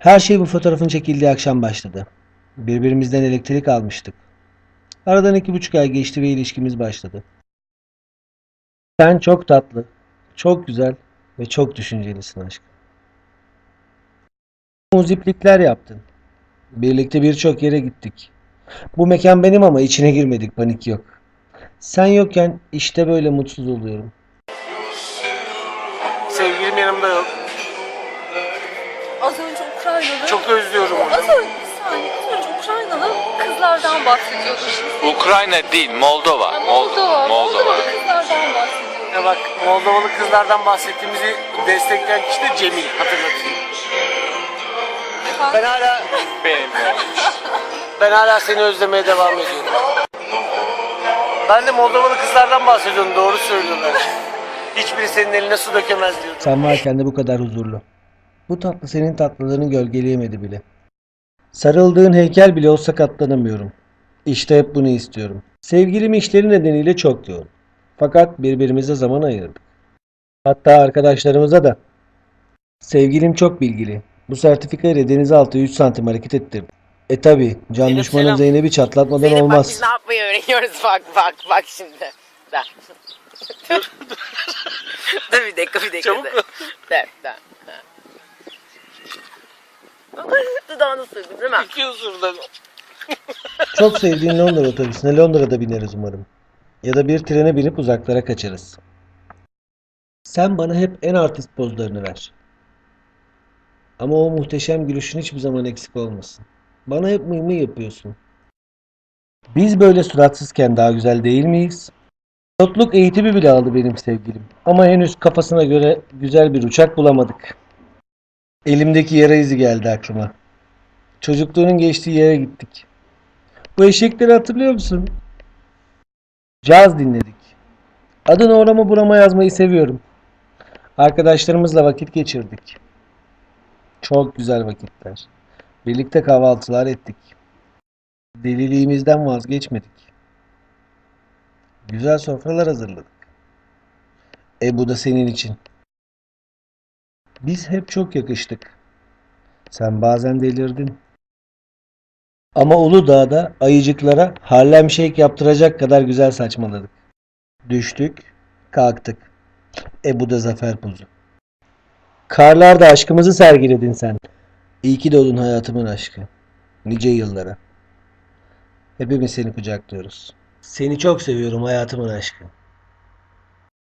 Her şey bu fotoğrafın çekildiği akşam başladı. Birbirimizden elektrik almıştık. Aradan iki buçuk ay geçti ve ilişkimiz başladı. Sen çok tatlı, çok güzel ve çok düşüncelisin aşkım. Muziplikler yaptın. Birlikte birçok yere gittik. Bu mekan benim ama içine girmedik panik yok. Sen yokken işte böyle mutsuz oluyorum. Sevgilim yanımda yok. Az önce Ukraynalı... Çok özlüyorum onu. Az önce, bir saniye, az önce Ukraynalı kızlardan bahsediyordum şimdi. Ukrayna değil, Moldova. Ha, Moldova, Moldova. Moldovalı kızlardan bahsediyordum. Ya bak Moldovalı kızlardan bahsettiğimizi destekleyen kişi de Cemil hatırlatayım. Ben hala Benim. ben hala seni özlemeye devam ediyorum. Ben de Moldovalı kızlardan bahsediyorum doğru söylüyorlar. Hiçbiri senin eline su dökemez diyordum. Sen varken de bu kadar huzurlu. Bu tatlı senin tatlılığını gölgeleyemedi bile. Sarıldığın heykel bile olsa katlanamıyorum. İşte hep bunu istiyorum. Sevgilim işleri nedeniyle çok yoğun. Fakat birbirimize zaman ayırdık. Hatta arkadaşlarımıza da. Sevgilim çok bilgili. Bu sertifika ile denizaltı 3 santim hareket ettirdi. E tabi can Zeynep, düşmanın selam. Zeynep'i çatlatmadan Zeynep bak olmaz. biz ne yapmayı öğreniyoruz bak bak bak şimdi. Dur. Dur. bir dakika bir dakika. Çabuk dur. Dur dur. Dudağını sürdün değil mi? İki huzurda. Çok sevdiğin Londra otobüsüne Londra'da bineriz umarım. Ya da bir trene binip uzaklara kaçarız. Sen bana hep en artist pozlarını ver. Ama o muhteşem gülüşün hiçbir zaman eksik olmasın. Bana hep mıy mıy yapıyorsun. Biz böyle suratsızken daha güzel değil miyiz? Pilotluk eğitimi bile aldı benim sevgilim. Ama henüz kafasına göre güzel bir uçak bulamadık. Elimdeki yara izi geldi aklıma. Çocukluğunun geçtiği yere gittik. Bu eşekleri hatırlıyor musun? Caz dinledik. Adını orama burama yazmayı seviyorum. Arkadaşlarımızla vakit geçirdik. Çok güzel vakitler. Birlikte kahvaltılar ettik. Deliliğimizden vazgeçmedik. Güzel sofralar hazırladık. E bu da senin için. Biz hep çok yakıştık. Sen bazen delirdin. Ama Uludağ'da ayıcıklara Harlem Shake yaptıracak kadar güzel saçmaladık. Düştük, kalktık. E bu da zafer pozu. Karlarda aşkımızı sergiledin sen. İyi ki doğdun hayatımın aşkı. Nice yıllara. Hepimiz seni kucaklıyoruz. Seni çok seviyorum hayatımın aşkı.